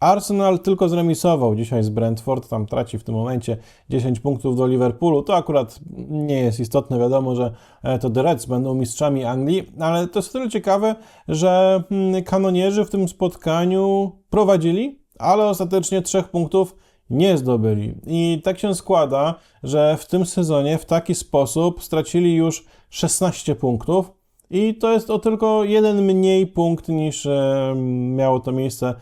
Arsenal tylko zremisował dzisiaj z Brentford, tam traci w tym momencie 10 punktów do Liverpoolu. To akurat nie jest istotne, wiadomo, że e, to The Reds będą mistrzami Anglii, ale to jest tyle ciekawe, że mm, kanonierzy w tym spotkaniu prowadzili, ale ostatecznie trzech punktów nie zdobyli. I tak się składa, że w tym sezonie w taki sposób stracili już 16 punktów. I to jest o tylko jeden mniej punkt niż e, miało to miejsce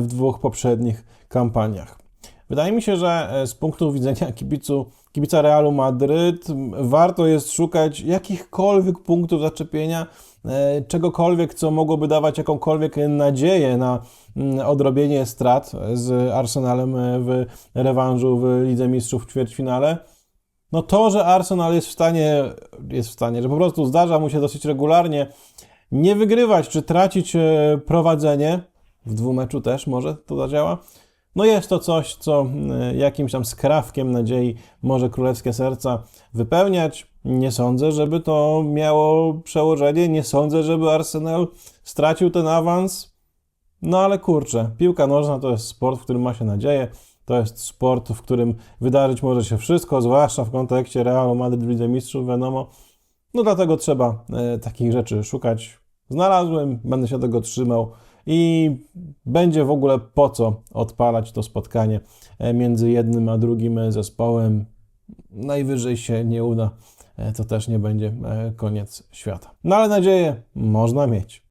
w dwóch poprzednich kampaniach. Wydaje mi się, że e, z punktu widzenia kibicu, kibica Realu Madryt warto jest szukać jakichkolwiek punktów zaczepienia, e, czegokolwiek, co mogłoby dawać jakąkolwiek nadzieję na odrobienie strat z Arsenalem e, w rewanżu w Lidze Mistrzów w ćwierćfinale. No to, że Arsenal jest w stanie, jest w stanie, że po prostu zdarza mu się dosyć regularnie nie wygrywać czy tracić e, prowadzenie, w dwumeczu też może to zadziała, no jest to coś, co e, jakimś tam skrawkiem nadziei może królewskie serca wypełniać. Nie sądzę, żeby to miało przełożenie, nie sądzę, żeby Arsenal stracił ten awans. No ale kurczę, piłka nożna to jest sport, w którym ma się nadzieję. To jest sport, w którym wydarzyć może się wszystko, zwłaszcza w kontekście Realu Madryt w Lidze Mistrzów, wiadomo. No dlatego trzeba e, takich rzeczy szukać. Znalazłem, będę się tego trzymał i będzie w ogóle po co odpalać to spotkanie e, między jednym a drugim zespołem. Najwyżej się nie uda, e, to też nie będzie e, koniec świata. No ale nadzieję można mieć.